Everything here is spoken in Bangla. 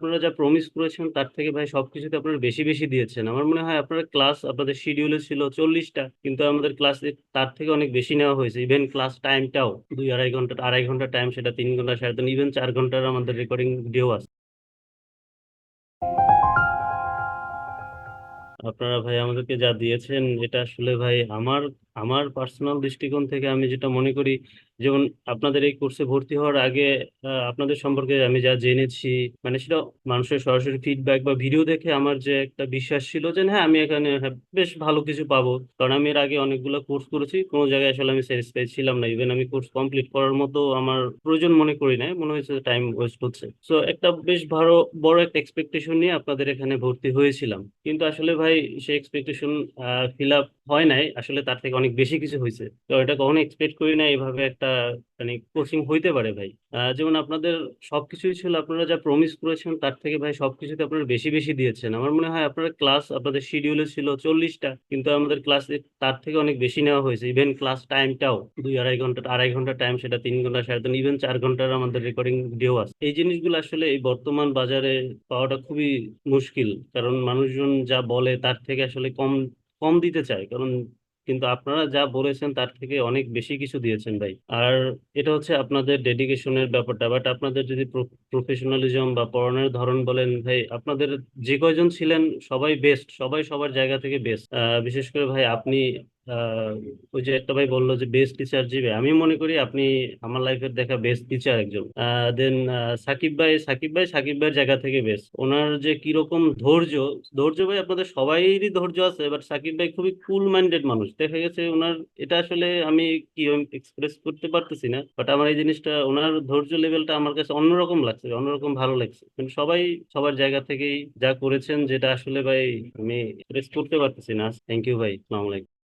আপনারা যা প্রমিস করেছেন তার থেকে ভাই সবকিছুতে আপনারা বেশি, বেশি দিয়েছেন। আমার মনে হয় আপনারা ক্লাস আপনাদের শিডিউলে ছিল চল্লিশটা কিন্তু আমাদের ক্লাস তার থেকে অনেক বেশি নেওয়া হয়েছে। ইভেন ক্লাস টাইমটাও ২-২.৫ ঘণ্টা ২.৫ ঘণ্টা টাইম সেটা তিন ঘণ্টা ৩.৫ ইভেন চার ঘণ্টার আমাদের রেকর্ডিং ভিডিও আছে। আপনারা ভাই আমাদেরকে যা দিয়েছেন এটা আসলে ভাই আমার আমার পার্সোনাল দৃষ্টিকোণ থেকে আমি যেটা মনে করি যেমন আপনাদের এই কোর্সে ভর্তি হওয়ার আগে আপনাদের সম্পর্কে আমি যা জেনেছি মানে সেটা মানুষের সরাসরি ফিডব্যাক বা ভিডিও দেখে আমার যে একটা বিশ্বাস ছিল যে হ্যাঁ, আমি এখানে হ্যাঁ, বেশ ভালো কিছু পাবো। কারণ আমি এর আগে অনেকগুলো কোর্স করেছি। কোনো জায়গায় আসলে আমি স্যাটিসফাই ছিলাম না। ইভেন আমি কোর্স কমপ্লিট করার মতো আমার প্রয়োজন মনে করি নাই। মনে হয়েছে টাইম ওয়েস্ট হচ্ছে। সো একটা বেশ ভালো বড় একটা এক্সপেকটেশন নিয়ে আপনাদের এখানে ভর্তি হয়েছিলাম। কিন্তু আসলে ভাই সেই এক্সপেকটেশন ফিল আপ হয় নাই। আসলে তার থেকে অনেক বেশি কিছু হয়েছে তো এটা কখনো এক্সপেক্ট করি নাই এভাবে একটা মানে কোচিং হইতে পারে ভাই। যেমন আপনাদের সবকিছুই ছিল আপনারা যা প্রমিস করেছেন তার থেকে ভাই সবকিছুতে আপনারা বেশি, বেশি দিয়েছেন। আমার মনে হয় আপনারা ক্লাস আপনাদের শিডিউলে ছিল চল্লিশটা কিন্তু আমাদের ক্লাস তার থেকে অনেক বেশি নেওয়া হয়েছে। ইভেন ক্লাস টাইমটাও ২-২.৫ ঘণ্টা ২.৫ ঘণ্টা টাইম সেটা তিন ঘণ্টা ৩.৫ ইভেন চার ঘণ্টার আমাদের রেকর্ডিং ভিডিও আছে। এই জিনিসগুলো আসলে এই বর্তমান বাজারে পাওয়াটা খুবই মুশকিল। কারণ মানুষজন যা বলে তার থেকে আসলে কম, কম দিতে চায়। কারণ কিন্তু আপনারা যা বলেছেন তার থেকে অনেক বেশি কিছু দিয়েছেন ভাই। আর এটা হচ্ছে আপনাদের ডেডিকেশনের ব্যাপারটা। বাট আপনাদের যদি প্রফেশনালিজম বা পড়ানোর ধরন বলেন ভাই, আপনাদের যে কয়জন ছিলেন সবাই বেস্ট। সবাই সবার জায়গা থেকে বেস্ট। বিশেষ করে ভাই আপনি ওই যে একটা ভাই বলল যে বেস্ট টিচার জিবে। আমি মনে করি আপনি আমার লাইফের দেখা বেস্ট টিচার একজন। দেন সাকিব ভাই, সাকিব ভাই সাকিব ভাইয়ের জায়গা থেকে বেস্ট। উনার যে কীরকম ধৈর্য, ধৈর্য ভাই আপনাদের সবাইরই ধৈর্য আছে। বাট সাকিব ভাই খুবই কুল মাইন্ডেড মানুষ। দেখা গেছে উনার এটা আসলে আমি কি এক্সপ্রেস করতে পারতেছি না। বাট আমার এই জিনিসটা ওনার ধৈর্য লেভেলটা আমার কাছে অন্যরকম লাগছে। অন্যরকম ভালো লাগছে। কিন্তু সবাই সবার জায়গা থেকেই যা করেছেন যেটা আসলে ভাই আমি এক্সপ্রেস করতে পারতেছি না। থ্যাংক ইউ ভাই। আসসালামু আলাইকুম।